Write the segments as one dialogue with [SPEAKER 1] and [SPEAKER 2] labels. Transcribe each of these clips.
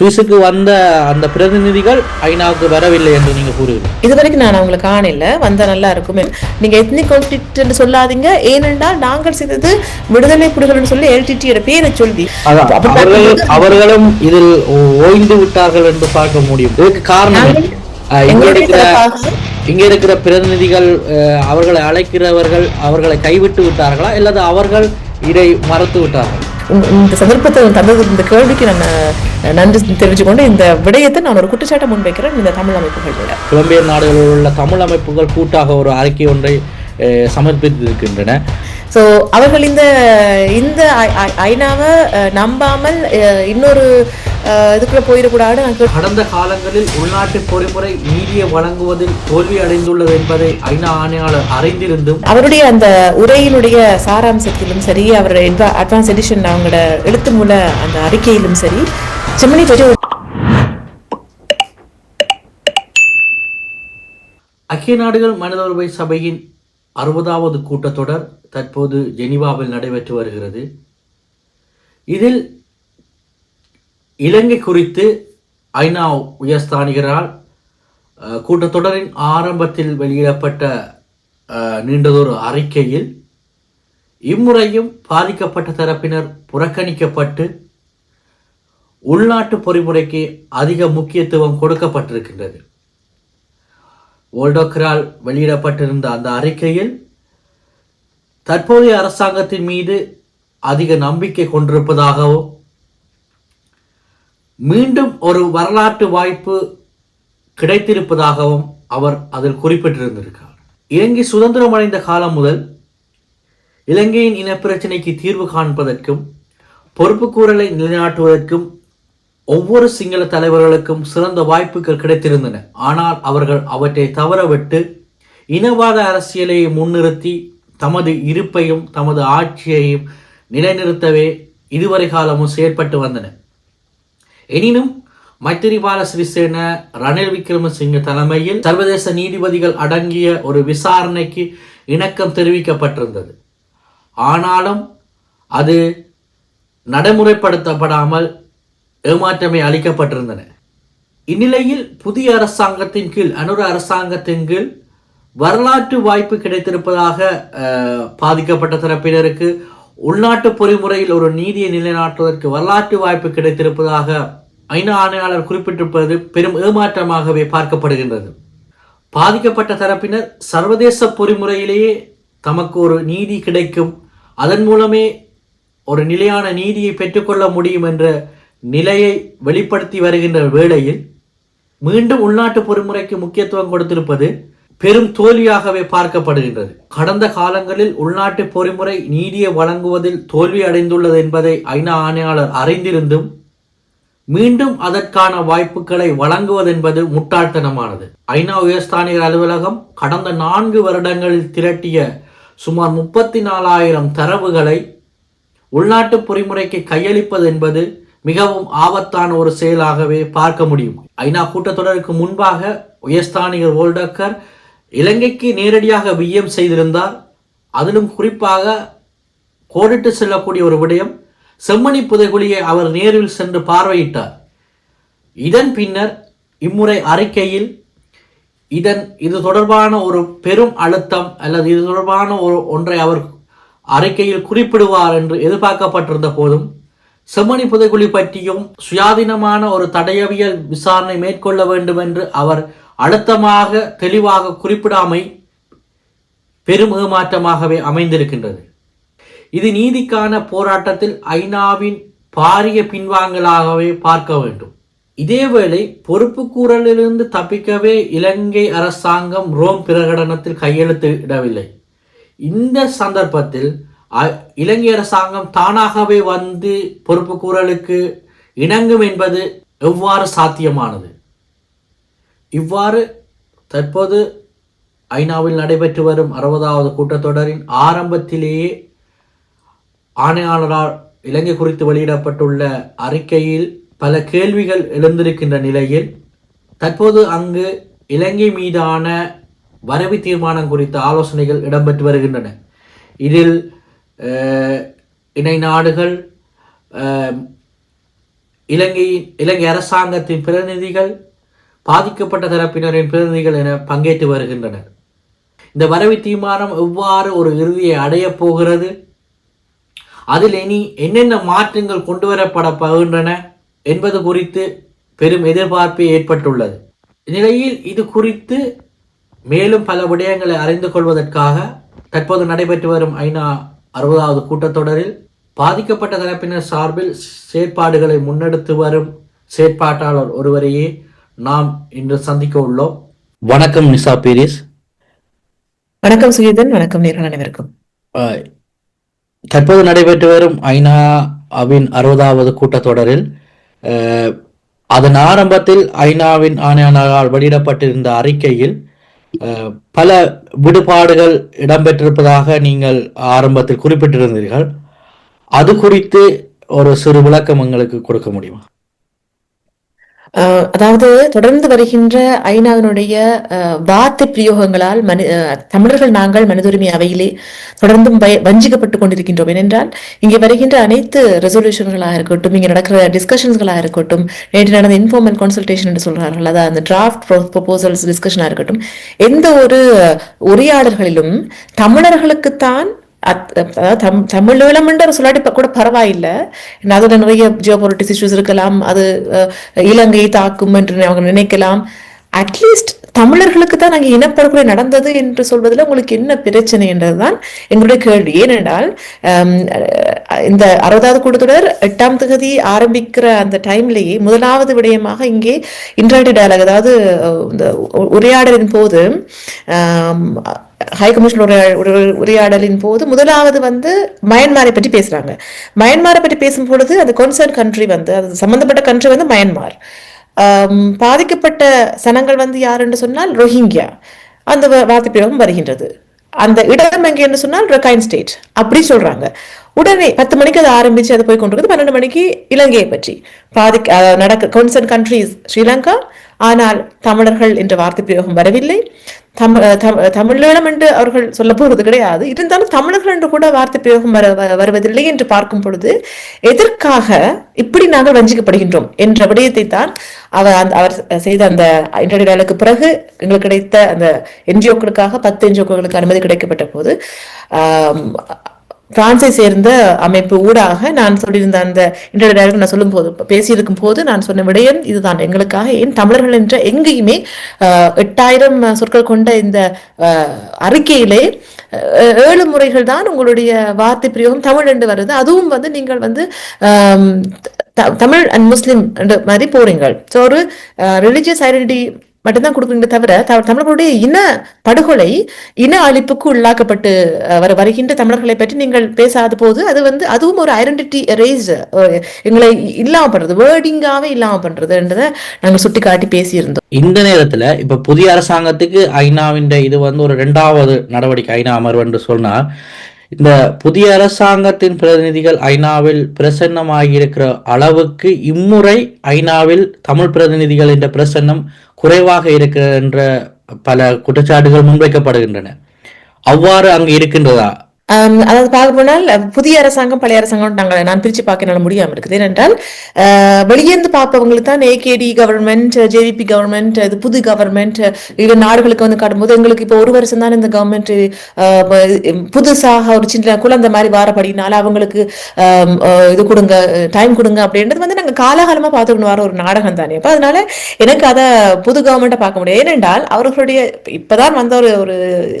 [SPEAKER 1] சுவிஸுக்கு வந்த அந்த பிரதிநிதிகள் ஐநாவுக்கு வரவில்லை என்று நீங்க கூறுகிறீர்கள்
[SPEAKER 2] இது வரைக்கும் நான் அவங்களை காணல. வந்தா நல்லா இருக்குமே. நீங்க எத்னிக் கான்ஃபிளிக்ட் சொல்லாதீங்க. ஏனென்றால் நாங்கள் செய்தது விடுதலை புலிகள்னு சொல்லி எல்டிடியோட பேரை சொல்லி.
[SPEAKER 1] அவர்களும் இதில் ஓய்ந்து விட்டார்கள் என்று பார்க்க முடியும். இதுக்கு காரணம் இங்க இருக்கிற பிரதிநிதிகள் அவர்களை அழைக்கிறவர்கள் அவர்களை கைவிட்டு விட்டார்களா? அல்லது அவர்கள் இதை மறத்து விட்டார்கள்?
[SPEAKER 2] இந்த- சந்தர்ப்பத்தில் சந்தர்ப்பத்தை தந்தது இந்த கேள்விக்கு நம்ம நன்றி தெரிவிச்சு கொண்டு இந்த விடயத்தை நான் ஒரு குற்றச்சாட்டை முன்வைக்கிறேன் இந்த தமிழ் அமைப்புகள் விட
[SPEAKER 1] புலம்பெயர் நாடுகளில் உள்ள தமிழ் அமைப்புகள் கூட்டாக ஒரு அறிக்கை ஒன்றை சமர்ப்பித்திருக்கின்றன.
[SPEAKER 2] ஸோ அவர்கள் இந்த இந்த ஐநாவை நம்பாமல் இன்னொரு இதுக்குள்ள போயிடக்கூடாது
[SPEAKER 1] கடந்த காலங்களில் உள்நாட்டு பொறிமுறை நீதியை வழங்குவதில் தோல்வி அடைந்துள்ளது என்பதை ஐநா ஆணையாளர் அறிந்திருந்தும்
[SPEAKER 2] அவருடைய அந்த உரையினுடைய சாராம்சத்திலும் சரி அவருடைய அட்வான்ஸ் எடிஷன் அவங்களோட எழுத்து மூல அந்த அறிக்கையிலும் சரி செம்மணி ஒரு
[SPEAKER 1] ஐக்கிய நாடுகள் மனித உரிமை சபையின் அறுபதாவது கூட்டத்தொடர் தற்போது ஜெனிவாவில் நடைபெற்று வருகிறது. இதில் இலங்கை குறித்து ஐநா உயர்ஸ்தானிகரால் கூட்டத்தொடரின் ஆரம்பத்தில் வெளியிடப்பட்ட நீண்டதொரு அறிக்கையில் இம்முறையும் பாதிக்கப்பட்ட தரப்பினர் புறக்கணிக்கப்பட்டு உள்நாட்டு பொறிமுறைக்கு அதிக முக்கியத்துவம் கொடுக்கப்பட்டிருக்கின்றது. ஓல்டோக்கரால் வெளியிடப்பட்டிருந்த அந்த அறிக்கையில் தற்போதைய அரசாங்கத்தின் மீது அதிக நம்பிக்கை கொண்டிருப்பதாகவும் மீண்டும் ஒரு வரலாற்று வாய்ப்பு கிடைத்திருப்பதாகவும் அவர் அதில் குறிப்பிட்டிருந்திருக்கார் இலங்கை சுதந்திரம் அடைந்த காலம் முதல் இலங்கையின் இனப்பிரச்சினைக்கு தீர்வு காண்பதற்கும் பொறுப்புக்கூறலை நிலைநாட்டுவதற்கும் ஒவ்வொரு சிங்கள தலைவர்களுக்கும் சிறந்த வாய்ப்புகள் கிடைத்திருந்தன. ஆனால் அவர்கள் அவற்றை தவறவிட்டு இனவாத அரசியலை முன்னிறுத்தி தமது இருப்பையும் தமது ஆட்சியையும் நிலைநிறுத்தவே இதுவரை காலமும் செயற்பட்டு வந்தன. எனினும் மைத்திரிபால சிறிசேன ரணில் விக்ரமசிங்க தலைமையில் சர்வதேச நீதிபதிகள் அடங்கிய ஒரு விசாரணைக்கு இணக்கம் தெரிவிக்கப்பட்டிருந்தது. ஆனாலும் அது நடைமுறைப்படுத்தப்படாமல் ஏமாற்றமே அளிக்கப்பட்டிருந்தன. இந்நிலையில் புதிய அரசாங்கத்தின் கீழ் அனுர அரசாங்கத்தின் கீழ் வரலாற்று வாய்ப்பு கிடைத்திருப்பதாக பாதிக்கப்பட்ட தரப்பினருக்கு உள்நாட்டு பொறிமுறையில் ஒரு நீதியை நிலைநாட்டுவதற்கு வரலாற்று வாய்ப்பு கிடைத்திருப்பதாக ஐநா ஆணையாளர் குறிப்பிட்டிருப்பது பெரும் ஏமாற்றமாகவே பார்க்கப்படுகின்றது. பாதிக்கப்பட்ட தரப்பினர் சர்வதேச பொறிமுறையிலேயே தமக்கு ஒரு நீதி கிடைக்கும். அதன் மூலமே ஒரு நிலையான நீதியை பெற்றுக்கொள்ள முடியும் என்ற நிலையை வெளிப்படுத்தி வருகின்ற வேளையில் மீண்டும் உள்நாட்டு பொறிமுறைக்கு முக்கியத்துவம் கொடுத்திருப்பது பெரும் தோல்வியாகவே பார்க்கப்படுகின்றது. கடந்த காலங்களில் உள்நாட்டு பொறிமுறை நீதியை வழங்குவதில் தோல்வி அடைந்துள்ளது என்பதை ஐநா ஆணையாளர் அறிந்திருந்தும் மீண்டும் அதற்கான வாய்ப்புகளை வழங்குவதென்பது முட்டாள்தனமானது. ஐநா உயர்ஸ்தானிகர் அலுவலகம் கடந்த நான்கு வருடங்களில் திரட்டிய சுமார் முப்பத்தி நாலாயிரம் தரவுகளை உள்நாட்டு பொறிமுறைக்கு கையளிப்பது என்பது மிகவும் ஆபத்தான ஒரு செயலாகவே பார்க்க முடியும். ஐநா கூட்டத்தொடருக்கு முன்பாக உயர்ஸ்தானிகர் வோல்டக்கர் இலங்கைக்கு நேரடியாக விஜயம் செய்திருந்தார். அதிலும் குறிப்பாக கோடிட்டு செல்லக்கூடிய ஒரு விடயம் செம்மணி புதைகுழியை அவர் நேரில் சென்று பார்வையிட்டார். இதன் பின்னர் இம்முறை அறிக்கையில் இதன் இது தொடர்பான ஒரு பெரும் அழுத்தம் அல்லது இது தொடர்பான ஒரு ஒன்றை அவர் அறிக்கையில் குறிப்பிடுவார் என்று எதிர்பார்க்கப்பட்டிருந்த போதும் செம்மணி புதைக்குழி பற்றியும் சுயாதீனமான ஒரு தடையவியல் விசாரணை மேற்கொள்ள வேண்டும் என்று அவர் அழுத்தமாக தெளிவாக குறிப்பிடாமை பெரும் ஏமாற்றமாகவே அமைந்திருக்கின்றது. இது நீதிக்கான போராட்டத்தில் ஐநாவின் பாரிய பின்வாங்கலாகவே பார்க்க வேண்டும். இதேவேளை பொறுப்புக்கூறலிலிருந்து தப்பிக்கவே இலங்கை அரசாங்கம் ரோம் பிரகடனத்தில் கையெழுத்திடவில்லை. இந்த சந்தர்ப்பத்தில் இலங்கை அரசாங்கம் தானாகவே வந்து பொறுப்புக்கூறலுக்கு இணங்கும் என்பது எவ்வாறு சாத்தியமானது? இவ்வாறு தற்போது ஐநாவில் நடைபெற்று வரும் அறுபதாவது கூட்டத்தொடரின் ஆரம்பத்திலேயே ஆணையாளரால் இலங்கை குறித்து வெளியிடப்பட்டுள்ள அறிக்கையில் பல கேள்விகள் எழுந்திருக்கின்ற நிலையில் தற்போது அங்கு இலங்கை மீதான வரவு தீர்மானம் குறித்த ஆலோசனைகள் இடம்பெற்று வருகின்றன. இதில் இணை நாடுகள் இலங்கையின் இலங்கை அரசாங்கத்தின் பிரதிநிதிகள் பாதிக்கப்பட்ட தரப்பினரின் பிரதிநிதிகள் என பங்கேற்று வருகின்றனர். இந்த வரவு தீர்மானம் எவ்வாறு ஒரு இறுதியை அடையப் போகிறது? அதில் இனி என்னென்ன மாற்றங்கள் கொண்டு வரப்பட போகின்றன என்பது குறித்து பெரும் எதிர்பார்ப்பு ஏற்பட்டுள்ளது. இந்நிலையில் இது குறித்து மேலும் பல விடயங்களை அறிந்து கொள்வதற்காக தற்போது நடைபெற்று வரும் ஐநா அறுபதாவது கூட்டத்தொடரில் பாதிக்கப்பட்ட தரப்பினர் சார்பில் செயற்பாடுகளை முன்னெடுத்து வரும் செயற்பாட்டாளர் ஒருவரையே நாம் இன்று சந்திக்க உள்ளோம். வணக்கம் நிசா பீரிஸ்.
[SPEAKER 2] வணக்கம் சுகீதன் வணக்கம் நேர்கள் அனைவருக்கும்.
[SPEAKER 1] அஹ், தற்போது நடைபெற்று வரும் ஐநாவின் அறுபதாவது கூட்டத்தொடரில் அஹ், அதன் ஆரம்பத்தில் ஐநாவின் ஆணையாளரால் வெளியிடப்பட்டிருந்த அறிக்கையில் பல விடுபாடுகள் இடம்பெற்றிருப்பதாக நீங்கள் ஆரம்பத்தில் குறிப்பிட்டிருந்தீர்கள். அது குறித்து ஒரு சிறு விளக்கம் எங்களுக்கு கொடுக்க முடியுமா?
[SPEAKER 2] அதாவது தொடர்ந்து வருகின்ற ஐநாவினுடைய அஹ், வார்த்தை பிரயோகங்களால் மனி அஹ், தமிழர்கள் நாங்கள் மனிதுரிமை அவையிலே தொடர்ந்தும் வய- வஞ்சிக்கப்பட்டுக் கொண்டிருக்கின்றோம். ஏனென்றால் இங்கே வருகின்ற அனைத்து ரெசல்யூஷன்களாக இருக்கட்டும் இங்கே நடக்கிற டிஸ்கஷன்ஸ்களாக இருக்கட்டும் நேற்று நடந்த இன்ஃபார்மல் கன்சல்டேஷன் என்று சொல்கிறார்கள் அதாவது அந்த டிராஃப்ட் ப்ரொபோசல்ஸ் டிஸ்கஷனாக இருக்கட்டும் எந்த ஒரு உரையாடல்களிலும் தமிழர்களுக்குத்தான் அதாவது தம் தமிழ் என்று சொல்லாட்டி கூட பரவாயில்லை. அதில் நிறைய ஜியோ பொலிட்டிக்ஸ் இஷ்யூஸ் இருக்கலாம் அது இலங்கையை தாக்கும் என்று அவங்க நினைக்கலாம். அட்லீஸ்ட் தமிழர்களுக்கு தான் அங்கே இனப்படுகொலை நடந்தது என்று சொல்வதில் உங்களுக்கு என்ன பிரச்சனை என்றதுதான் எங்களுடைய கேள்வி. ஏனென்றால் இந்த அறுபதாவது கூட்டத்தொடர் எட்டாம் தகுதி ஆரம்பிக்கிற அந்த டைம்லேயே முதலாவது விடயமாக இங்கே இன்டர்நெட் டயலாக் அதாவது இந்த உரையாடலின் போது ஹை கமிஷன் உரையாடலின் போது முதலாவது வந்து மயன்மாரை பற்றி பேசுறாங்க. மயன்மாரை பற்றி பேசும் பொழுது அந்த கன்சர்ன் கண்ட்ரி வந்து அது சம்பந்தப்பட்ட கண்ட்ரி வந்து மயன்மார் பாதிக்கப்பட்ட சனங்கள் வந்து யார் என்று சொன்னால் ரோஹிங்கியா. அந்த வ- வார்த்தை பிரயோகம் வருகின்றது. அந்த இடம் எங்கே என்று சொன்னால் ரக்கைன் ஸ்டேட். அப்படி சொல்றாங்க. உடனே பத்து மணிக்கு அதை ஆரம்பிச்சு அதை போய் கொண்டு பன்னெண்டு மணிக்கு இலங்கையை பற்றி. பாதி நடக்க கன்சர்ன் கண்ட்ரிஸ் ஸ்ரீலங்கா. ஆனால் தமிழர்கள் என்ற வார்த்தை பிரயோகம் வரவில்லை. தமிழ் தமிழீழம் என்று அவர்கள் சொல்ல போவது கிடையாது. இருந்தாலும் தமிழர்கள் என்று கூட வார்த்தை பிரயோகம் வர வருவதில்லை என்று பார்க்கும் பொழுது எதற்காக இப்படி நாங்கள் வஞ்சிக்கப்படுகின்றோம் என்ற விடயத்தை தான் அவர் அந்த அவர் செய்த அந்த இன்டர்வியூக்கு பிறகு எங்களுக்கு கிடைத்த அந்த என்ஜிஓக்களுக்காக பத்து என்ஜிஓக்களுக்கு அனுமதி கிடைக்கப்பட்ட போது பிரான்ஸை பிரான்சை சேர்ந்த அமைப்பு ஊடாக நான் சொல்லியிருந்த அந்த இன்டர்வியூ நான் சொல்லும் போது பேசியிருக்கும் போது நான் சொன்ன விடயம் இதுதான். எங்களுக்காக ஏன் தமிழர்கள் என்ற எங்கேயுமே எட்டாயிரம் சொற்கள் கொண்ட இந்த அறிக்கையிலே ஏழு முறைகள் தான் உங்களுடைய வார்த்தை பிரயோகம் தமிழ் என்று வருது. அதுவும் வந்து நீங்கள் வந்து த- தமிழ் அண்ட் முஸ்லீம் மாதிரி போறீங்க ஸோ ஒரு ரிலிஜியஸ் ஐடென்டிட்டி மட்டும்தான் கொடுக்குறீங்க தவிர த- தமிழர்களுடைய இன படுகொலை இன அழிப்புக்கு உள்ளாக்கப்பட்டு வர வருகின்ற தமிழர்களை பற்றி நீங்கள் பேசாத போது அது வந்து அதுவும் ஒரு ஐடென்டிட்டி ரேஸ் எங்களை இல்லாம பண்றது வேர்டிங்காவே இல்லாம பண்றதுன்றதை நாங்கள் சுட்டி காட்டி பேசியிருந்தோம்.
[SPEAKER 1] இந்த நேரத்துல இப்ப புதிய அரசாங்கத்துக்கு ஐநாவின் இது வந்து ஒரு இரண்டாவது நடவடிக்கை ஐநா அமர்வு என்று சொன்னால் இந்த புதிய அரசாங்கத்தின் பிரதிநிதிகள் ஐநாவில் பிரசன்னமாகியிருக்கிற அளவுக்கு இம்முறை ஐநாவில் தமிழ் பிரதிநிதிகள் என்ற பிரசன்னம் குறைவாக இருக்கின்ற பல குற்றச்சாட்டுகள் முன்வைக்கப்படுகின்றன. அவ்வாறு அங்கு இருக்கின்றதா?
[SPEAKER 2] அதாவது பார்க்க போனால் புதிய அரசாங்கம் பழைய அரசாங்கம் நாங்கள் நான் பிரித்து பார்க்க முடியாமல் இருக்குது. ஏனென்றால் வெளியேந்து பார்ப்பவங்களுக்கு தான் ஏகேடி கவர்மெண்ட் ஜேவிபி கவர்மெண்ட் இது புது கவர்மெண்ட் ஈவன் நாடுகளுக்கு வந்து காட்டும்போது எங்களுக்கு இப்போ ஒரு வருஷம் தான் இந்த கவர்மெண்ட் புதுசாக ஒரு சின்ன குழந்தை மாதிரி வாரப்படினால அவங்களுக்கு இது கொடுங்க டைம் கொடுங்க அப்படின்றது வந்து நாங்கள் காலகாலமாக பார்த்துக்கணும் வர ஒரு நாடகம் தானே. அப்போ அதனால எனக்கு அதை புது கவர்மெண்ட்டை பார்க்க முடியாது. ஏனென்றால் அவர்களுடைய இப்போதான் வந்த ஒரு ஒரு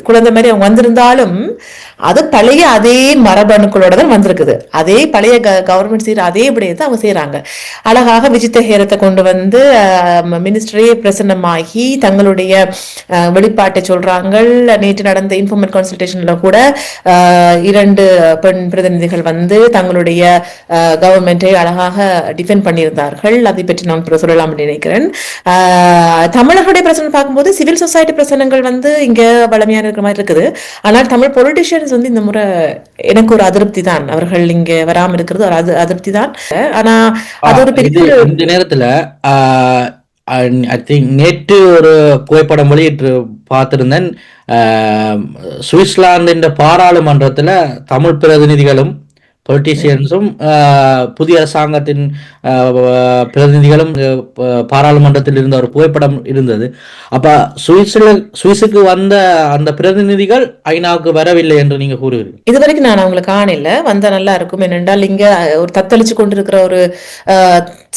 [SPEAKER 2] குழந்தை மாதிரி அவங்க வந்திருந்தாலும் அது பழைய அதே மரபணுக்களோட தான் வந்திருக்குது. அதே பழைய க கவர்மெண்ட் செய்கிற அதே விடயத்தை அவங்க செய்கிறாங்க அழகாக விஜித்த ஹேரத்தை கொண்டு வந்து மினிஸ்டரே பிரசன்னமாகி தங்களுடைய வெளிப்பாட்டை சொல்கிறாங்க நேற்று நடந்த இன்ஃபார்மல் கன்சல்டேஷனில் கூட இரண்டு பெண் பிரதிநிதிகள் வந்து தங்களுடைய கவர்மெண்ட்டை அழகாக டிஃபெண்ட் பண்ணியிருந்தார்கள். அதை பற்றி நான் சொல்லலாம் நினைக்கிறேன். தமிழர்களுடைய பிரச்சனை பார்க்கும்போது சிவில் சொசைட்டி பிரச்சனைகள் வந்து இங்கே வளமையாக இருக்கிற மாதிரி இருக்குது. ஆனால் தமிழ் பொலிட்டிஷியன்ஸ் வந்து இந்த முறை எனக்கு ஒரு அதிருப்தி தான் அவர்கள் இங்க வராம இருக்கிறது ஒரு அது அதிருப்தி தான் ஆனா அது ஒரு பெரிய
[SPEAKER 1] இந்த நேரத்துல ஐ திங்க் நேற்று ஒரு புகைப்படம் வெளியிட்டு பார்த்திருந்தேன். சுவிட்சர்லாந்து பாராளுமன்றத்துல தமிழ் பிரதிநிதிகளும் பொலிட்டீசியன்ஸும் புதிய அரசாங்கத்தின் பிரதிநிதிகளும் பாராளுமன்றத்தில் இருந்த ஒரு புகைப்படம் இருந்தது. அப்போ சுவிஸ்ல சுவிஸுக்கு வந்த அந்த பிரதிநிதிகள் ஐநாவுக்கு வரவில்லை என்று நீங்க கூறுகிறீங்க
[SPEAKER 2] இது வரைக்கும் நான் அவங்களை காணல. வந்தா நல்லா இருக்கும். ஏனென்றால் இங்க ஒரு தத்தளிச்சு கொண்டிருக்கிற ஒரு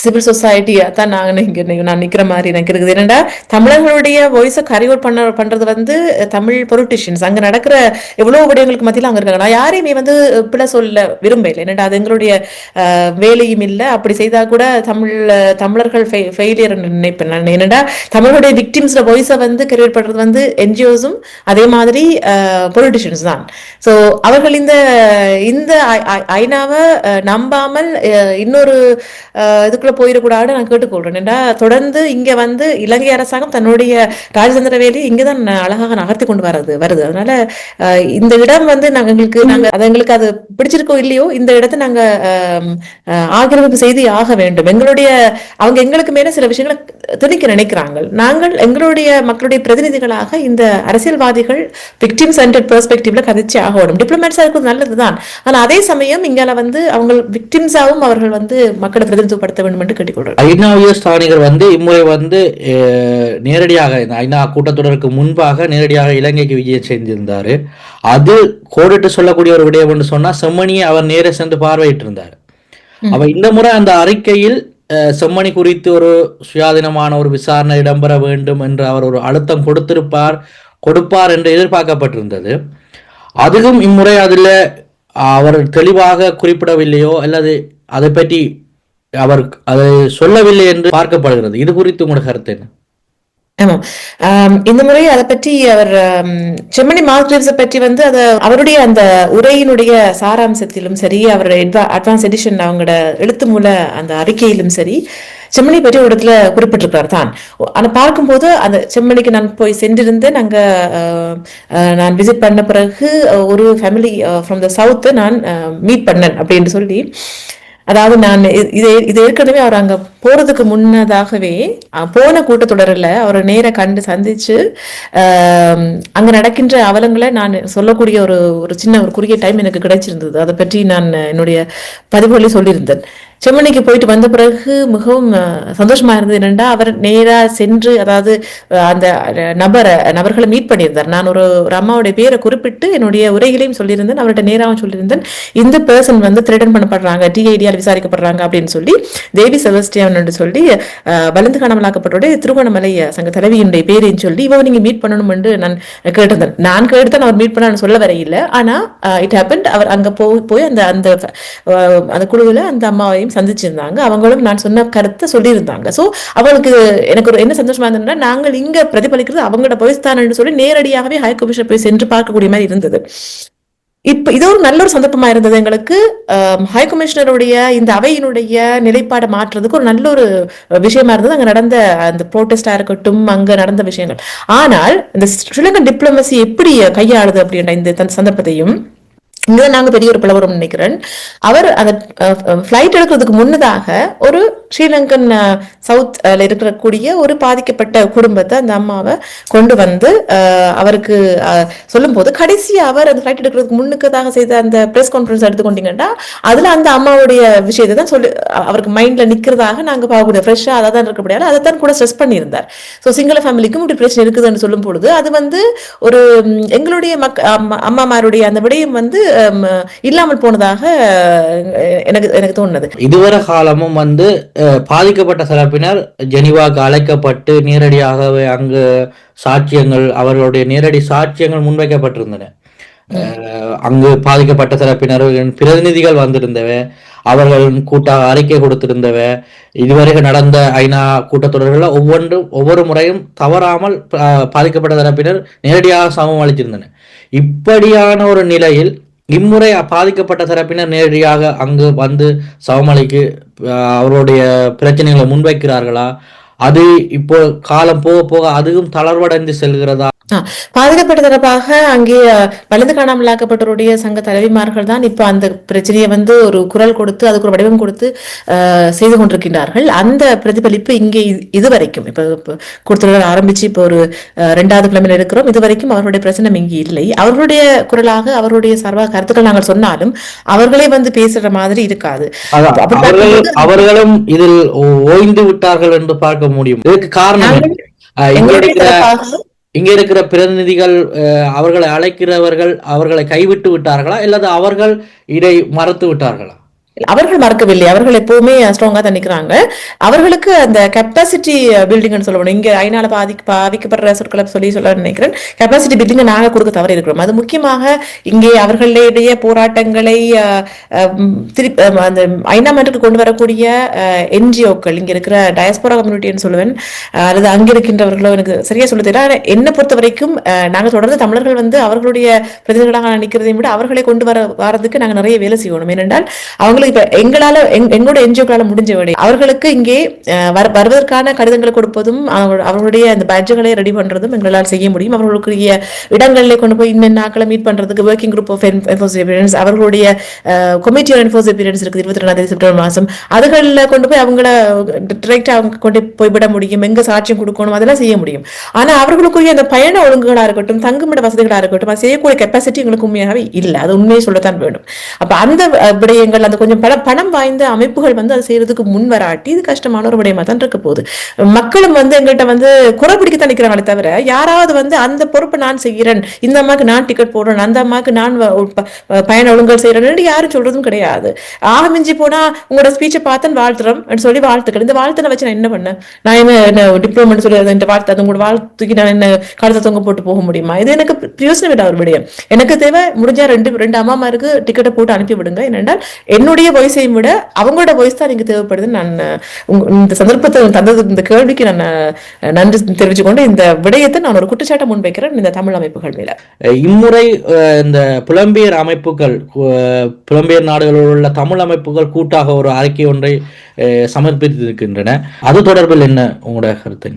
[SPEAKER 2] சிவில் சொசைட்டி தான் நாங்க இங்க நான் நிக்கிற மாதிரி எனக்கு இருக்குது. ஏனென்றா தமிழர்களுடைய வாய்ஸை கரியோட் பண்ண பண்றது வந்து தமிழ் பொலிட்டிஷியன்ஸ் அங்க நடக்கிற எவ்வளவு விடயங்களுக்கு மத்தியில அங்க இருக்காங்க. நான் யாரையுமே வந்து பிள்ளை சொல்ல விரும்பல என்னடா அது எங்களுடைய வேலையும் இல்லை. அப்படி செய்தா கூட தமிழ் தமிழர்கள் ஃபெயிலியர் நினைப்பேன் நான். என்னடா தமிழுடைய விக்டிம்ஸ்ல வாய்ஸை வந்து கரியேட் பண்றது வந்து என்ஜிஓஸும் அதே மாதிரி பொலிட்டிஷியன்ஸ் தான். ஸோ அவர்கள் இந்த இந்த ஐநாவை நம்பாமல் இன்னொரு இதுக்குள்ள போயிடக்கூடாது நான் கேட்டுக்கொள்றேன். ஏன்டா தொடர்ந்து இங்க வந்து இலங்கை அரசாங்கம் தன்னுடைய ராஜதந்திர வேலையை இங்கே தான் அழகாக நகர்த்தி கொண்டு வரது வருது. அதனால இந்த இடம் வந்து நாங்கள் எங்களுக்கு நாங்கள் அது எங்களுக்கு அது பிடிச்சிருக்கோ இல்லையோ இந்த இடத்தை நாங்க ஆக்கிரமிப்பு செய்து ஆக வேண்டும். எங்களுடைய அவங்க எங்களுக்கு மேல சில விஷயங்களை திணிக்க நினைக்கிறாங்க நாங்கள் எங்களுடைய மக்களுடைய பிரதிநிதிகளாக இந்த அரசியல்வாதிகள் விக்டிம் சென்டர்ட் பெர்ஸ்பெக்டிவ்ல கதைச்சு ஆகணும் டிப்ளமேட்ஸா இருக்கிறது நல்லதுதான். ஆனா அதே சமயம் இங்கால வந்து அவங்க விக்டிம்ஸாவும் அவர்கள் வந்து மக்களை பிரதிநிதித்துவப்படுத்த வேண்டும் என்று கேட்டுக்கொள்றேன்
[SPEAKER 1] ஐநாவிய ஸ்தானிகர் வந்து இம்முறை வந்து நேரடியாக இந்த ஐநா கூட்டத்தொடருக்கு முன்பாக நேரடியாக இலங்கைக்கு விஜயம் செஞ்சிருந்தாரு. அது கோடிட்டு சொல்லக்கூடிய ஒரு விடயம் என்று சொன்னா செம்மணியை அவர் நேரே சென்று பார்வையிட்டு இருந்தார் அப்ப இந்த முறை அந்த அறிக்கையில் செம்மணி குறித்து ஒரு சுயாதீனமான ஒரு விசாரணை இடம்பெற வேண்டும் என்று அவர் ஒரு அழுத்தம் கொடுத்திருப்பார் கொடுப்பார் என்று எதிர்பார்க்கப்பட்டிருந்தது. அதுவும் இம்முறை அதில் அவர் தெளிவாக குறிப்பிடவில்லையோ அல்லது அதை பற்றி அவர் அதை சொல்லவில்லை என்று பார்க்கப்படுகிறது. இது குறித்து உங்களோட கருத்து என்ன?
[SPEAKER 2] ஆமாம். இந்த முறை அதை பற்றி அவர் செம்மணி மார்க்ரீவ்ஸை பற்றி வந்து அது அவருடைய அந்த உரையினுடைய சாராம்சத்திலும் சரி அவருடைய அட்வான்ஸ் எடிஷன் அவங்களோட எழுத்து மூல அந்த அறிக்கையிலும் சரி செம்மணி பற்றி ஒரு இடத்துல குறிப்பிட்டிருக்கிறார் தான். ஆனா பார்க்கும்போது அந்த செம்மணிக்கு நான் போய் சென்றிருந்தேன். அங்க நான் விசிட் பண்ண பிறகு ஒரு ஃபேமிலி ஃப்ரம் த சவுத்து நான் மீட் பண்ணேன் அப்படின்னு சொல்லி அதாவது நான் இ- இது இது ஏற்கனவே அவர் அங்க போறதுக்கு முன்னதாகவே போன கூட்டத்தொடரில் அவரை நேர கண்டு சந்திச்சு அங்க நடக்கின்ற அவலங்களை நான் சொல்லக்கூடிய ஒரு ஒரு சின்ன ஒரு குறுகிய டைம் எனக்கு கிடைச்சிருந்தது. அதை பற்றி நான் என்னுடைய பதிவுகளில் சொல்லியிருந்தேன். செம்மணிக்கு போயிட்டு வந்த பிறகு மிகவும் சந்தோஷமா இருந்தது. என்னென்னா அவர் நேராக சென்று அதாவது அந்த நபரை நபர்களை மீட் பண்ணியிருந்தார். நான் ஒரு ஒரு அம்மாவுடைய பேரை குறிப்பிட்டு என்னுடைய உரைகளையும் சொல்லியிருந்தேன். அவர்கிட்ட நேராகவும் சொல்லியிருந்தேன். இந்த பர்சன் வந்து திருடன் பண்ணப்படுறாங்க டிஐடியால் விசாரிக்கப்படுறாங்க அப்படின்னு சொல்லி தேவி செபஸ்டியான் என்று சொல்லி வளர்ந்து காணாமலாக்கப்பட்டோடைய திருகோணமலை சங்க தலைவியினுடைய பேரையும் சொல்லி இவ நீங்க மீட் பண்ணணும் என்று நான் கேட்டிருந்தேன். நான் கேட்டுதான் அவர் மீட் பண்ண சொல்ல வரையில்லை. ஆனா இட் ஹேப்பன் அவர் அங்க போய் போய் அந்த அந்த அந்த குழுவில் அந்த அம்மாவையும் சந்திச்சிருந்தாங்க. அவங்களும் நான் சொன்ன கருத்தை சொல்லியிருந்தாங்க. ஸோ அவங்களுக்கு எனக்கு ஒரு என்ன சந்தோஷமா இருந்ததுன்னா நாங்கள் இங்க பிரதிபலிக்கிறது அவங்களோட voice சொல்லி நேரடியாகவே ஹை கமிஷன் போய் சென்று பார்க்கக்கூடிய மாதிரி இருந்தது. இப்ப இது ஒரு நல்ல ஒரு சந்தர்ப்பமா இருந்தது எங்களுக்கு. ஹை கமிஷனருடைய இந்த அவையினுடைய நிலைப்பாடை மாற்றுறதுக்கு ஒரு நல்ல ஒரு விஷயமா இருந்தது. அங்க நடந்த அந்த ப்ரோட்டஸ்டா இருக்கட்டும் அங்க நடந்த விஷயங்கள். ஆனால் இந்த ஸ்ரீலங்கன் டிப்ளமசி எப்படி கையாளுது அப்படின்ற இந்த சந்தர்ப்பத்தையும் இங்க நாங்க பெரிய ஒரு பிளவரம் நினைக்கிறேன். அவர் அந்த ஃப்ளைட் எடுக்கிறதுக்கு முன்னதாக ஒரு ஸ்ரீலங்கன் சவுத் இருக்கக்கூடிய ஒரு பாதிக்கப்பட்ட குடும்பத்தை அந்த அம்மாவை கொண்டு வந்து அவருக்கு சொல்லும்போது கடைசியாக அவர் அந்த ஃப்ளைட் எடுக்கிறதுக்கு முன்னுக்கதாக செய்த அந்த ப்ரெஸ் கான்ஃபரன்ஸ் எடுத்துக்கொண்டீங்கன்னா அதில் அந்த அம்மாவுடைய விஷயத்தை தான் சொல்லி அவருக்கு மைண்டில் நிக்கிறதாக நாங்கள் பார்க்கக்கூடிய ஃப்ரெஷ்ஷாக அதை தான் இருக்கக்கூடிய அதை தான் கூட ஸ்ட்ரெஸ் பண்ணியிருந்தார். ஸோ சிங்கள ஃபேமிலிக்கும் இப்படி பிரச்சனை இருக்குதுன்னு சொல்லும் பொழுது அது வந்து ஒரு எங்களுடைய மக் அம்மா அம்மாமாருடைய அந்த விடயம் வந்து இல்லாமல் போனதாக எனக்கு எனக்கு தோணுது.
[SPEAKER 1] இதுவரை காலமும் வந்து பாதிக்கப்பட்ட தரப்பினர் ஜெனிவாக்கு அழைக்கப்பட்டு நேரடியாகவே அங்கு சாட்சியங்கள் அவர்களுடைய நேரடி சாட்சியங்கள் முன்வைக்கப்பட்டிருந்தன. அங்கு பாதிக்கப்பட்ட தரப்பினரின் பிரதிநிதிகள் வந்திருந்தவ அவர்கள் கூட்டாக அறிக்கை கொடுத்திருந்தவ. இதுவரை நடந்த ஐநா கூட்டத்தொடர்களில் ஒவ்வொன்றும் ஒவ்வொரு முறையும் தவறாமல் பாதிக்கப்பட்ட தரப்பினர் நேரடியாக சமம் அளித்திருந்தனர் இப்படியான ஒரு நிலையில் இம்முறை பாதிக்கப்பட்ட தரப்பினர் நேரடியாக அங்கு வந்து சவமலைக்கு அவருடைய பிரச்சனைகளை முன்வைக்கிறார்களா? அது இப்போ காலம் போக போக அதுவும் தளர்வடைந்து செல்கிறதா?
[SPEAKER 2] பாதிக்கப்பட்ட தரப்பாக அங்கே அஹ், வலது காணாமலாக்கப்பட்டவருடைய சங்க தலைவிமார்கள் தான் இப்ப அந்த பிரச்சனையை வந்து ஒரு குரல் கொடுத்து அதுக்கு ஒரு வடிவம் கொடுத்து செய்து கொண்டிருக்கின்றார்கள். அந்த பிரதிபலிப்பு இங்கே இது- இதுவரைக்கும் இப்ப கொடுத்துள்ள ஆரம்பிச்சு இப்போ ஒரு ரெண்டாவது கிழமையில இருக்கிறோம். இதுவரைக்கும் அவர்களுடைய பிரச்சனை இங்கே இல்லை. அவர்களுடைய குரலாக அவருடைய சார்பாக கருத்துக்கள் நாங்கள் சொன்னாலும் அவர்களே வந்து பேசுற மாதிரி இருக்காது.
[SPEAKER 1] அவர்களும் இதில் ஓய்ந்து விட்டார்கள் என்று பார்க்க முடியும். இதுக்கு காரணம்
[SPEAKER 2] எங்களுடைய
[SPEAKER 1] இங்க இருக்கிற பிரதிநிதிகள் அவர்களை அழைக்கிறவர்கள் அவர்களை கைவிட்டு விட்டார்களா? அல்லது அவர்கள் இதை மறத்து விட்டார்களா?
[SPEAKER 2] அவர்கள் மறக்கவில்லை. அவர்கள் எப்பவுமே ஸ்ட்ராங்கா தான் அவர்களுக்கு அந்த கெப்பாசிட்டி பில்டிங்னு சொல்லணும். இங்க ஐநால பாதி பாதிக்கப்படுற சொற்களை சொல்லி சொல்ல நினைக்கிறேன். கெப்பாசிட்டி பில்டிங் நாங்க கொடுக்க தவறி இருக்கிறோம். அது முக்கியமாக இங்கே அவர்களுடைய போராட்டங்களை திருப்பி அந்த ஐநா மன்றத்துக்கு கொண்டு வரக்கூடிய என்ஜிஓக்கள் இங்க இருக்கிற டயஸ்போரா கம்யூனிட்டின்னு சொல்லுவேன். அல்லது அங்க இருக்கின்றவர்களோ எனக்கு சரியா சொல்ல தெரியல. என்னை பொறுத்த வரைக்கும் நாங்க தொடர்ந்து தமிழர்கள் வந்து அவர்களுடைய பிரதிநிதிகளாக நினைக்கிறதையும் விட அவர்களை கொண்டு வர வரதுக்கு நாங்க நிறைய வேலை செய்யணும். ஏனென்றால் அவங்களுக்கு இப்ப எங்களால எங்களோட என்ஜிஓக்களால முடிஞ்ச விட அவர்களுக்கு இங்கே வர- வருவதற்கான கடிதங்களை கொடுப்பதும் அவங்க- அவர்களுடைய அந்த பேட்ஜுகளை ரெடி பண்றதும் எங்களால் செய்ய முடியும். அவர்களுக்குரிய இடங்களிலே கொண்டு போய் இன்ன நாட்களை மீட் பண்றதுக்கு working group of enforce evidence அவர்களுடைய கமிட்டி ஆஃப் என்ஃபோர்ஸ் எபிடன்ஸ் இருக்குது இருபத்தி ரெண்டாம் தேதி செப்டம்பர் மாசம் அதுகளில் கொண்டு போய் அவங்கள டிரெக்டா அவங்க கொண்டு போய்விட முடியும் எங்க சாட்சியம் கொடுக்கணும் அதெல்லாம் செய்ய முடியும். ஆனா அவர்களுக்குரிய அந்த பயண ஒழுங்குகளா இருக்கட்டும் தங்குமிட வசதிகளா இருக்கட்டும் அது செய்யக்கூடிய கெப்பாசிட்டி எங்களுக்கு உண்மையாகவே இல்லை. அது உண்மையை சொல்லத்தான் வேண்டும். அப்ப அந்த விடயங்கள் அந்த கொஞ்சம் பல பணம் வாய்ந்த அமைப்புகள் வந்து அதை செய்யறதுக்கு முன் வராட்டி இது கஷ்டமான ஒரு விடயமா தான் இருக்க போகுது. மக்களும் வந்து எங்கள்கிட்ட வந்து குறை பிடிக்கத்தான் நிக்கிறாங்களே தவிர யாராவது வந்து அந்த பொறுப்பை நான் செய்கிறேன் இந்த அம்மாவுக்கு நான் டிக்கெட் போடுறேன் அந்த அம்மாவுக்கு நான் பயண ஒழுங்கல் செய்யறேன்னு யாரும் சொல்றதும் கிடையாது. ஆக மிஞ்சி போனா உங்களோட ஸ்பீச்சை பார்த்தேன் வாழ்த்துறோம் அப்படின்னு சொல்லி வாழ்த்துக்கள். இந்த வாழ்த்தனை வச்சு நான் என்ன பண்ணேன்? நான் என்ன என்ன டிப்ளமோன்னு சொல்லி இந்த வாழ்த்து அது உங்களோட வாழ்த்துக்கு நான் என்ன கழுத்தை தொங்க போட்டு போக முடியுமா? இது எனக்கு பிரயோசனம் விட ஒரு விடயம். எனக்கு தேவை முடிஞ்சா ரெண்டு ரெண்டு அம்மாமாருக்கு டிக்கெட்டை போட்டு அனுப்பி விடுங்க என்னென்றால் என்னுடைய வயசையும் விட அவங்களோட வயசு தான் நீங்க தேவைப்படுதுன்னு நான் இந்த சந்தர்ப்பத்தை தந்தது இந்த கேள்விக்கு நான் அஹ், நன்றி தெரிவிச்சுக்கொண்டு இந்த விடயத்தை நான் ஒரு குற்றச்சாட்டை முன்வைக்கிறேன் இந்த தமிழ் அமைப்புகள் மேல.
[SPEAKER 1] இம்முறை அஹ், இந்த புலம்பெயர் அமைப்புகள் புலம்பெயர் நாடுகளில் உள்ள தமிழ் அமைப்புகள் கூட்டாக ஒரு அறிக்கை ஒன்றை சமர்ப்பித்திருக்கின்றன. அது தொடர்பில் என்ன உங்களோட கருத்து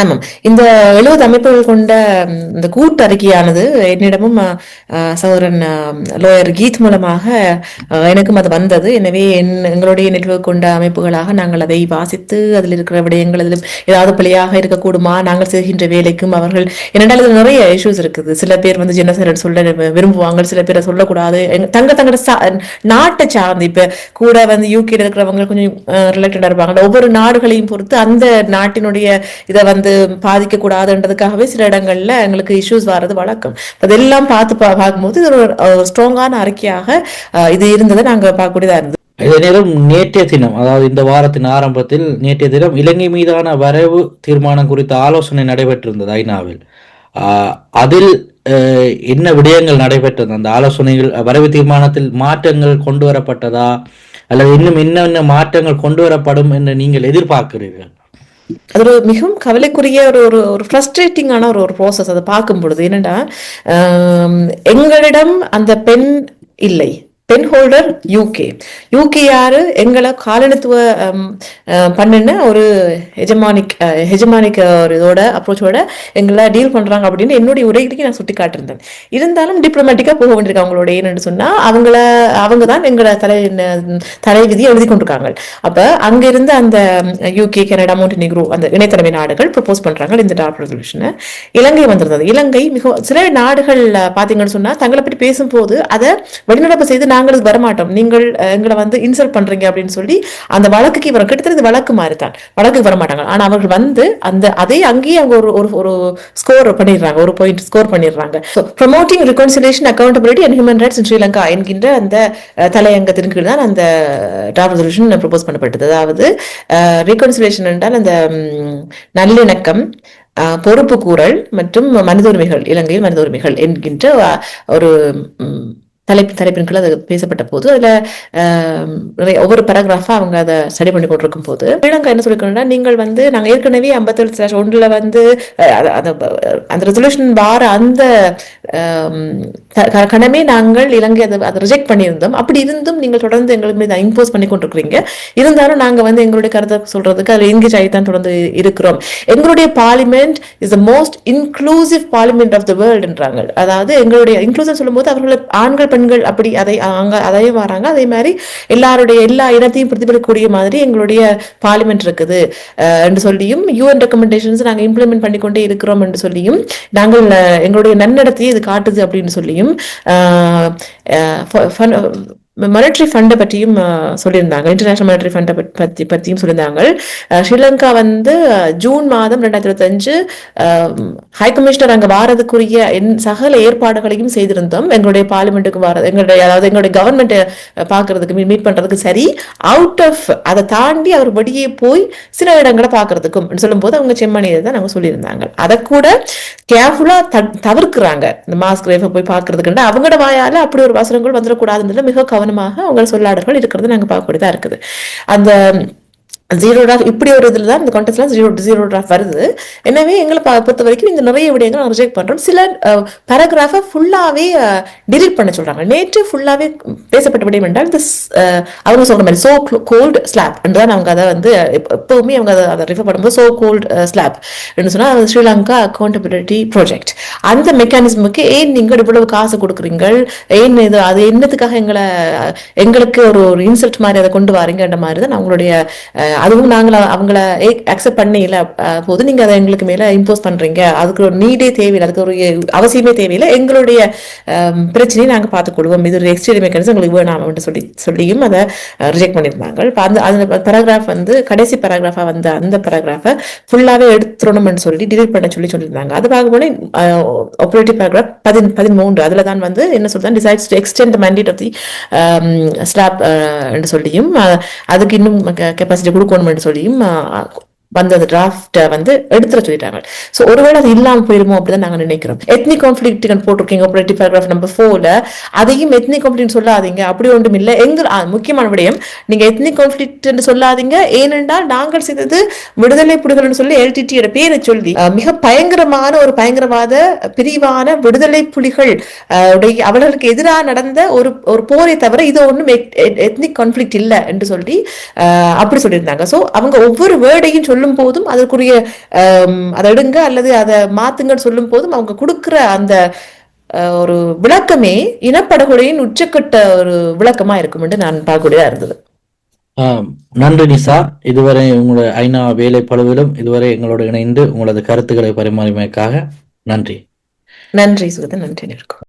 [SPEAKER 2] ஆமாம். இந்த எழுபது அமைப்புகள் கொண்ட இந்த கூட்டறிக்கையானது என்னிடமும் சகோதரன் லோயர் கீத் மூலமாக எனக்கும் அது வந்தது. எனவே என்- எங்களுடைய நெட்வொர்க் கொண்ட அமைப்புகளாக நாங்கள் அதை வாசித்து அதில் இருக்கிற விடயங்கள் அதில் ஏதாவது பிழையாக இருக்கக்கூடுமா? நாங்கள் செய்கின்ற வேலைக்கும் அவர்கள் என்னென்னால் இதில் நிறைய இஷ்யூஸ் இருக்குது. சில பேர் வந்து ஜெனசரன் சொல்ல விரும்புவாங்க சில பேரை சொல்லக்கூடாது. தங்க தங்களோட சா- நாட்டை சார்ந்து இப்போ கூட வந்து யூகேல இருக்கிறவங்க கொஞ்சம் ரிலேட்டடாக இருப்பாங்க. ஒவ்வொரு நாடுகளையும் பொறுத்து அந்த நாட்டினுடைய இதை வந்து வந்து பாதிக்கக்கூடாதுன்றதுக்காகவே சில இடங்கள்ல எங்களுக்கு இஷ்யூஸ் வர்றது வழக்கம். அதெல்லாம் பார்த்து பா- பார்க்கும்போது இது ஒரு ஸ்ட்ராங்கான அறிக்கையாக அஹ், இது இருந்ததை நாங்க பார்க்கக்கூடியதா இருந்தது.
[SPEAKER 1] இதே நேரம் நேற்றைய தினம் அதாவது இந்த வாரத்தின் ஆரம்பத்தில் நேற்றைய தினம் இலங்கை மீதான வரவு தீர்மானம் குறித்த ஆலோசனை நடைபெற்றிருந்தது ஐநாவில். ஆஹ் அதில் அஹ், என்ன விடயங்கள் நடைபெற்றது? அந்த ஆலோசனைகள் வரவு தீர்மானத்தில் மாற்றங்கள் கொண்டு வரப்பட்டதா? அல்லது இன்னும் என்னென்ன மாற்றங்கள் கொண்டு வரப்படும் என்று நீங்கள் எதிர்பார்க்கிறீர்கள்?
[SPEAKER 2] அது ஒரு மிகவும் கவலைக்குரிய ஒரு ஒரு ஒரு ஃப்ரஸ்ட்ரேட்டிங்கான ஒரு ஒரு ப்ராசஸ் அதை பார்க்கும் பொழுது என்னன்னா எங்களிடம் அந்த பெண் இல்லை. பென் ஹோல்டர் யூகே யூகே யாரு? எங்களை காலனித்துவ பண்ணின ஒரு ஹெஜமானிக் ஹெஜமானிக் ஒரு இதோட அப்ரோச்சோட எங்களை டீல் பண்றாங்க அப்படின்னு என்னுடைய உரைகளுக்கு நான் சுட்டி காட்டியிருந்தேன் இருந்தாலும் டிப்ளமேட்டிக்காக போக வேண்டியிருக்கு அவங்களோட ஏன்னு சொன்னா அவங்கள அவங்க தான் எங்களை தலை தலை விதியை எழுதி கொண்டிருக்காங்க. அப்ப அங்க இருந்து அந்த யூகே கனடா மோண்டினிக்ரோ அந்த இணைத்தலைமை நாடுகள் ப்ரப்போஸ் பண்றாங்க இந்த டாப் ரெசல்யூஷனை இலங்கை வந்திருந்தது. இலங்கை மிக சில நாடுகள் அஹ், பாத்தீங்கன்னு சொன்னா தங்களை பற்றி பேசும்போது அதை வெளிநடப்பு செய்து நாங்கள் வரமாட்டோம். நீங்கள் எங்களை வந்து இன்சல்ட் பண்றீங்க அப்படின்னு சொல்லி அந்த வழக்குக்கு இவர் கிட்டத்தட்ட இது வழக்கு மாதிரி தான் வழக்குக்கு வரமாட்டாங்க ஆனா அவர்கள் வந்து அந்த அதே அங்கேயே அவங்க ஒரு ஒரு ஒரு ஸ்கோர் பண்ணிடுறாங்க. ஒரு பாயிண்ட் ஸ்கோர் பண்ணிடுறாங்க. Promoting reconciliation accountability and human rights Sri Lanka என்கின்ற அந்த தலையங்கத்தின் கீழ் தான் அந்த டாப் ரெசல்யூஷன் ப்ரொபோஸ் பண்ணப்பட்டது. அதாவது ரீகன்சிலேஷன் என்றால் அந்த நல்லிணக்கம் பொறுப்பு கூறல் மற்றும் மனித உரிமைகள் இலங்கையில் மனித உரிமைகள் என்கின்ற ஒரு தலைப்பு தலைப்பின் கீழ் அது பேசப்பட்ட போது அதுல நிறைய ஒவ்வொரு பேராகிராஃபா அவங்க அதை ஸ்டடி பண்ணி கொண்டிருக்கும் போது ஸ்ரீலங்கா என்ன சொல்லிக்கணும்னா நீங்கள் வந்து நாங்க ஏற்கனவே ஐம்பத்தேழு ஸ்லாஷ் ஒன்றுல வந்து அந்த ரெசல்யூஷன் வார அந்த கணமே நாங்கள் இலங்கை அதை அதை ரிஜெக்ட் பண்ணியிருந்தோம். அப்படி இருந்தும் நீங்கள் தொடர்ந்து எங்களுக்கு மீது இம்போஸ் பண்ணி கொண்டிருக்கிறீங்க. இருந்தாலும் நாங்க வந்து எங்களுடைய கருத்தை சொல்றதுக்கு அதில் எங்கேஜ் ஆகி தான் தொடர்ந்து இருக்கிறோம். எங்களுடைய parliament is the most inclusive parliament of the வேர்ல்டுன்றாங்க அதாவது எங்களுடைய இன்க்ளூசிவ் சொல்லும்போது அவர்களை ஆண்கள் பெண்கள் அப்படி அதை அங்க அதையும் வராங்க அதே மாதிரி எல்லாருடைய எல்லா இனத்தையும் பிரதிபலிக்கக்கூடிய மாதிரி எங்களுடைய பார்லிமெண்ட் இருக்குது. என்று சொல்லியும் யூஎன் ரெக்கமெண்டேஷன்ஸ் நாங்கள் இம்ப்ளிமெண்ட் பண்ணிக்கொண்டே இருக்கிறோம் என்று சொல்லியும் நாங்கள் எங்களுடைய நன்னடத்தையே இது காட்டுது அப்படின்னு சொல்லியும் மானிட்டரி ஃபண்டை பற்றியும் சொல்லியிருந்தாங்க. இன்டர்நேஷனல் மானிட்டரி ஃபண்டை பற்றி பற்றியும் சொல்லியிருந்தாங்க. ஸ்ரீலங்கா வந்து ஜூன் மாதம் ரெண்டாயிரத்தி இருபத்தஞ்சு ஹை கமிஷனர் அங்கே வாரதுக்குரிய என் சகல ஏற்பாடுகளையும் செய்திருந்தோம். எங்களுடைய பார்லிமெண்ட்டுக்கு வர எங்களுடைய அதாவது எங்களுடைய கவர்மெண்ட்டை பார்க்கறதுக்கு மீட் பண்றதுக்கு சரி. அவுட் ஆஃப் அதை தாண்டி அவர் வெளியே போய் சில இடங்களை பார்க்கறதுக்கும் சொல்லும்போது அவங்க செம்மணியை தான் நாங்கள் சொல்லியிருந்தாங்க. அதை கூட கேர்ஃபுல்லா தவிர்க்கிறாங்க. இந்த மாஸ்க் ரேஃபை போய் பார்க்கறதுக்குண்டு அவங்களோட வாயால் அப்படி ஒரு வசனங்கள் வந்துடக்கூடாதுன்றதுல மிக கவனமாக அவங்க சொல்லாடல்கள் இருக்கிறது நாங்க பார்க்கக்கூடியதாக இருக்குது. அந்த ஜீரோ டிராஃப்ட் இப்படி ஒரு இதில் தான் இந்த கான்டெஸ்ட்ல ஜீரோ ஜீரோ டிராஃப்ட் வருது. எனவே எங்களை பொறுத்த வரைக்கும் இந்த நிறைய விடயங்கள் நான் ரிஜெக்ட் பண்றோம். சில பேராகிராஃபை ஃபுல்லாகவே டிலீட் பண்ண சொல்றாங்க. நேற்று ஃபுல்லாகவே பேசப்பட்ட விடயம் என்றால் இந்த அவங்க சொல்ற மாதிரி சோ கோல்டு ஸ்லாப் தான் அவங்க அதை வந்து எப்போவுமே எப்பவுமே அவங்க அதை அதை ரிஃபர் பண்ணும்போது சோ கோல்டு ஸ்லாப் என்று சொன்னால் அது ஸ்ரீலங்கா அக்கௌண்டபிலிட்டி ப்ராஜெக்ட் அந்த மெக்கானிசமுக்கு ஏன் நீங்கள் இவ்வளவு காசு கொடுக்குறீங்க ஏன் இது அது என்னத்துக்காக எங்களை எங்களுக்கு ஒரு ஒரு இன்சல்ட் மாதிரி அதை கொண்டு வரீங்கன்ற மாதிரி தான் அவங்களுடைய அதுவும் நாங்கள் அவங்கள அக்செப்ட் பண்ணல. போது நீங்க அதை எங்களுக்கு மேல இம்போஸ் பண்றீங்க. அதுக்கு ஒரு நீடே தேவையில்லை. அதுக்கு ஒரு அவசியமே தேவையில்லை. எங்களுடைய பிரச்சனையை நாங்க பார்த்துக்கொள்வோம். இது ஒரு எக்ஸ்டேரி மெக்கானிசம் உங்களுக்கு வேணாம் அப்படின்னு சொல்லி சொல்லியும் அதை ரிஜெக்ட் பண்ணியிருந்தாங்க. இப்போ அந்த அந்த பேராகிராஃப் வந்து கடைசி பேராகிராஃபா வந்த அந்த பேராகிராஃபை ஃபுல்லாவே எடுத்துடணும்னு சொல்லி டிலீட் பண்ண சொல்லி சொல்லியிருந்தாங்க. அது பார்க்கும்போது ஆப்ரேட்டிவ் பேராகிராஃப் பதின் பதிமூன்று அதில் தான் வந்து என்ன சொல்றாங்க? Decides to extend mandate of the slap என்று சொல்லியும் அதுக்கு இன்னும் கெப்பாசிட்டி கொடுக்கணும் சொல்லியும் வந்த அந்த டிராஃப்டை வந்து எடுத்துட சொல்லிட்டாங்க. ஸோ ஒருவேளை அது இல்லாமல் போயிருமோ அப்படிதான் நாங்கள் நினைக்கிறோம். எத்னிக் கான்ஃபிளிக்ட் போட்டிருக்கீங்க ஆப்ரேட்டிவ் பேராகிராஃப் நம்பர் ஃபோர்ல அதையும் எத்னிக் கான்ஃபிளிக் சொல்லாதீங்க. அப்படி ஒன்றும் இல்லை. எங்க முக்கியமான விடயம் நீங்கள் எத்னிக் கான்ஃபிளிக்ட் சொல்லாதீங்க. ஏனென்றால் நாங்கள் செய்தது விடுதலை புலிகள்னு சொல்லி எல்டிடியோட பேரை சொல்லி மிக பயங்கரமான ஒரு பயங்கரவாத பிரிவான விடுதலை புலிகள் உடைய அவர்களுக்கு எதிராக நடந்த ஒரு ஒரு போரை தவிர இது ஒன்றும் எத்னிக் கான்ஃபிளிக்ட் இல்லை என்று சொல்லி அப்படி சொல்லியிருந்தாங்க. ஸோ அவங்க ஒவ்வொரு வேர்டையும் சொல்லி சொல்லும் போதும் அதற்குரிய அதை எடுங்க அல்லது அதை மாத்துங்கன்னு சொல்லும் போதும் அவங்க கொடுக்குற அந்த ஒரு விளக்கமே இனப்படுகொலையின் உச்சக்கட்ட ஒரு விளக்கமா இருக்கும் என்று நான் பார்க்கக்கூடியதா இருந்தது.
[SPEAKER 1] நன்றி நிசா. இதுவரை உங்களோட ஐநா வேலை பழுவிலும் இதுவரை எங்களோடு இணைந்து உங்களது கருத்துக்களை பரிமாறியமைக்காக நன்றி.
[SPEAKER 2] நன்றி சுகதன். நன்றி இருக்கும்